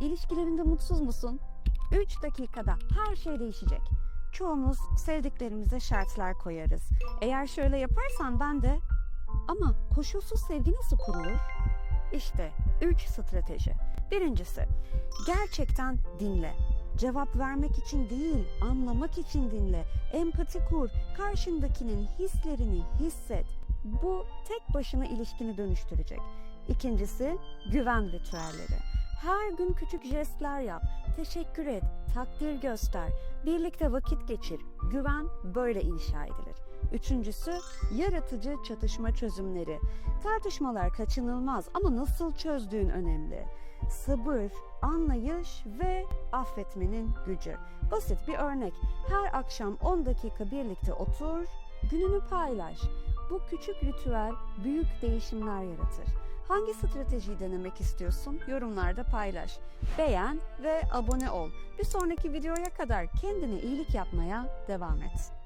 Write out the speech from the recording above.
İlişkilerinde mutsuz musun? 3 dakikada her şey değişecek. Çoğumuz sevdiklerimize şartlar koyarız. Eğer şöyle yaparsan ben de ama koşulsuz sevgi nasıl kurulur? İşte 3 strateji. Birincisi, gerçekten dinle. Cevap vermek için değil, anlamak için dinle. Empati kur, karşındakinin hislerini hisset. Bu tek başına ilişkini dönüştürecek. İkincisi, güven ritüelleri. Her gün küçük jestler yap, teşekkür et, takdir göster, birlikte vakit geçir. Güven böyle inşa edilir. Üçüncüsü, yaratıcı çatışma çözümleri. Tartışmalar kaçınılmaz ama nasıl çözdüğün önemli. Sabır, anlayış ve affetmenin gücü. Basit bir örnek. Her akşam 10 dakika birlikte otur, gününü paylaş. Bu küçük ritüel büyük değişimler yaratır. Hangi stratejiyi denemek istiyorsun? Yorumlarda paylaş. Beğen ve abone ol. Bir sonraki videoya kadar kendine iyilik yapmaya devam et.